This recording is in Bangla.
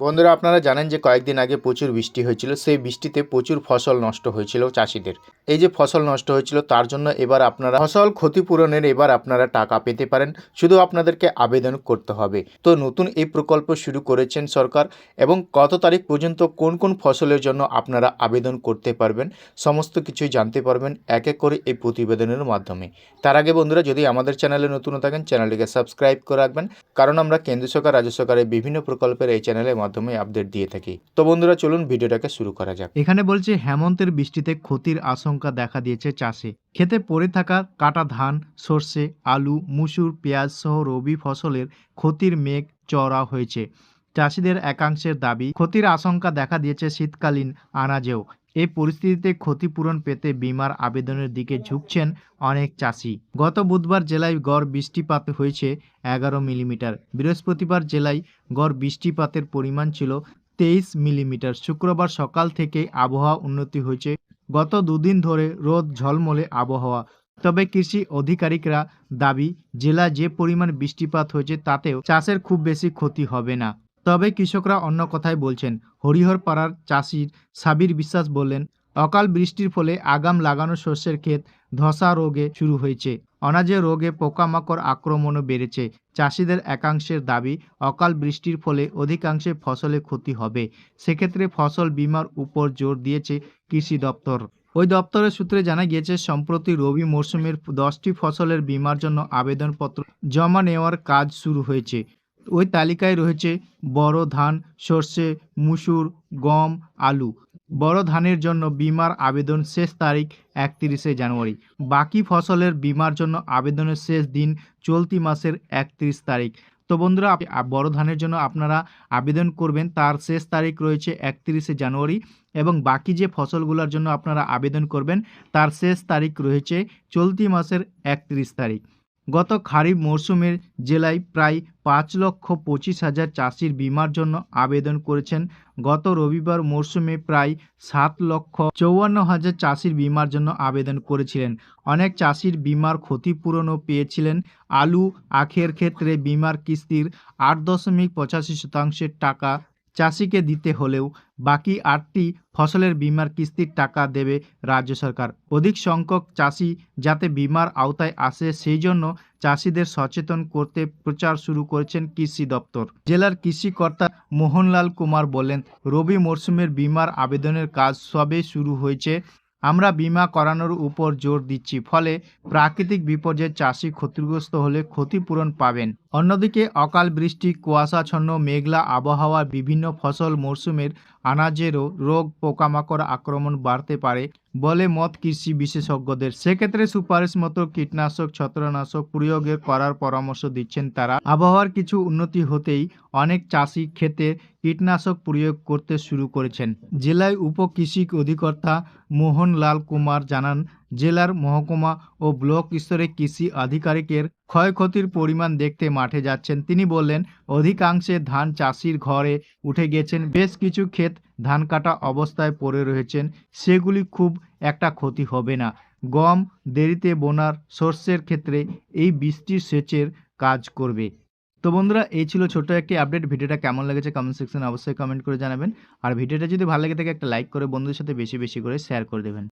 বন্ধুরা, আপনারা জানেন যে কয়েকদিন আগে প্রচুর বৃষ্টি হয়েছিল। সেই বৃষ্টিতে প্রচুর ফসল নষ্ট হয়েছিল চাষিদের। এই যে ফসল নষ্ট হয়েছিল, তার জন্য এবার আপনারা ফসল ক্ষতিপূরণের এবার আপনারা টাকা পেতে পারেন। শুধু আপনাদেরকে আবেদন করতে হবে। তো নতুন এই প্রকল্প শুরু করেছেন সরকার এবং কত তারিখ পর্যন্ত কোন কোন ফসলের জন্য আপনারা আবেদন করতে পারবেন, সমস্ত কিছুই জানতে পারবেন এক এক করে এই প্রতিবেদনের মাধ্যমে। তার আগে বন্ধুরা, যদি আমাদের চ্যানেলে নতুন থাকেন, চ্যানেলটিকে সাবস্ক্রাইব করে রাখবেন। কারণ আমরা কেন্দ্র সরকার, রাজ্য সরকারের বিভিন্ন প্রকল্পের এই চ্যানেলের মাধ্যমে আপডেট দিয়ে থাকি। তো বন্ধুরা, চলুন ভিডিওটাকে শুরু করা যাক। এখানে বলছে, হেমন্তের বৃষ্টিতে ক্ষতির আশঙ্কা দেখা দিয়েছে চাষে। খেতে পড়ে থাকা কাটা ধান, সর্ষে, আলু, মুসুর, পেঁয়াজ সহ রবি ফসলের ক্ষতির মেঘ চড়া হয়েছে। চাষিদের একাংশের দাবি, ক্ষতির আশঙ্কা দেখা দিয়েছে শীতকালীন আনাজেও। এই পরিস্থিতিতে ক্ষতিপূরণ পেতে বিমার আবেদনের দিকে ঝুঁকছেন অনেক চাষি। গত বুধবার জেলায় গড় বৃষ্টিপাত হয়েছে এগারো মিলিমিটার। বৃহস্পতিবার জেলায় গড় বৃষ্টিপাতের পরিমাণ ছিল তেইশ মিলিমিটার। শুক্রবার সকাল থেকে আবহাওয়া উন্নতি হয়েছে। গত দুদিন ধরে রোদ ঝলমলে আবহাওয়া। তবে কৃষি আধিকারিকরা দাবি জেলা যে পরিমাণ বৃষ্টিপাত হয়েছে তাতেও চাষের খুব বেশি ক্ষতি হবে না। তবে কৃষকরা অন্য কথাই বলছেন। হরিহরপাড়ার চাষির সাবির বিশ্বাস বললেন, অকাল বৃষ্টির ফলে আগাম লাগানো শস্যের ক্ষেত ধসা রোগে শুরু হয়েছে। অনাজে রোগে পোকামাকড় আক্রমণও বেড়েছে। চাষিদের একাংশের দাবি, অকাল বৃষ্টির ফলে অধিকাংশে ফসলে ক্ষতি হবে। সেক্ষেত্রে ফসল বীমার উপর জোর দিয়েছে কৃষি দপ্তর। ওই দপ্তরের সূত্রে জানা গিয়েছে, সম্প্রতি রবি মরশুমের দশটি ফসলের বীমার জন্য আবেদনপত্র জমা নেওয়ার কাজ শুরু হয়েছে। ওই তালিকায় রয়েছে বড় ধান, সর্ষে, মুসুর, গম, আলু। বড় ধানের জন্য বীমার আবেদন শেষ তারিখ একত্রিশে জানুয়ারি। বাকি ফসলের বীমার জন্য আবেদনের শেষ দিন চলতি মাসের একত্রিশ তারিখ। তো বন্ধুরা বড় ধানের জন্য আপনারা আবেদন করবেন, তার শেষ তারিখ রয়েছে একত্রিশে জানুয়ারি এবং বাকি যে ফসলগুলোর জন্য আপনারা আবেদন করবেন, তার শেষ তারিখ রয়েছে চলতি মাসের একত্রিশ তারিখ। গত খারিফ মরশুমের জেলায় প্রায় পাঁচ লক্ষ পঁচিশ হাজার চাষির বীমার জন্য আবেদন করেছেন। গত রবিবার মরশুমে প্রায় সাত লক্ষ চৌয়ান্ন হাজার চাষির বীমার জন্য আবেদন করেছিলেন। অনেক চাষির বীমার ক্ষতিপূরণও পেয়েছিলেন। আলু, আখের ক্ষেত্রে বিমার কিস্তির আট দশমিক পঁচাশি শতাংশের টাকা চাষিকে দিতে হলেও বাকি আটটি ফসলের বিমার কিস্তির টাকা দেবে রাজ্য সরকার। অধিক সংখ্যক চাষি যাতে বিমার আওতায় আসে, সেই জন্য চাষিদের সচেতন করতে প্রচার শুরু করেছেন কৃষি দপ্তর। জেলার কৃষিকর্তা মোহনলাল কুমার বলেন, রবি মরশুমের বিমার আবেদনের কাজ সবে শুরু হয়েছে। আমরা বীমা করানোর উপর জোর দিচ্ছি, ফলে প্রাকৃতিক বিপর্যয়ে চাষি ক্ষতিগ্রস্ত হলে ক্ষতিপূরণ পাবেন। অন্যদিকে, অকাল বৃষ্টি, কুয়াশাচ্ছন্ন, মেঘলা আবহাওয়া বিভিন্ন ফসল মরশুমের আনাজেরও রোগ পোকামাকড় আক্রমণ বাড়তে পারে। বলে মত কৃষি বিশেষজ্ঞদের। সেক্ষেত্রে সুপারিশ মতো কীটনাশক ছত্রনাশক প্রয়োগের করার পরামর্শ দিচ্ছেন তারা। আবহাওয়ার কিছু উন্নতি হতেই অনেক চাষি ক্ষেতে কীটনাশক প্রয়োগ করতে শুরু করেছেন। জেলায় উপকৃষি অধিকর্তা মোহনলাল কুমার জানান জেলার মহকুমা ও ব্লক স্তরে কৃষি আধিকারিকের ক্ষয়ক্ষতির পরিমাণ দেখতে মাঠে যাচ্ছেন। তিনি বললেন, অধিকাংশে ধান চাষির ঘরে উঠে গেছেন। বেশ কিছু ক্ষেত ধান কাটা অবস্থায় পড়ে রয়েছেন। সেগুলি খুব একটা ক্ষতি হবে না। গম, দেরিতে বোনার শস্যের ক্ষেত্রে এই বৃষ্টির সেচের কাজ করবে। তো বন্ধুরা, এই ছিল ছোট একটি আপডেট। ভিডিওটা কেমন লেগেছে কমেন্ট সেকশনে অবশ্যই কমেন্ট করে জানাবেন। আর ভিডিওটা যদি ভালো লেগে থাকে, একটা লাইক করে বন্ধুদের সাথে বেশি বেশি করে শেয়ার করে দেবেন।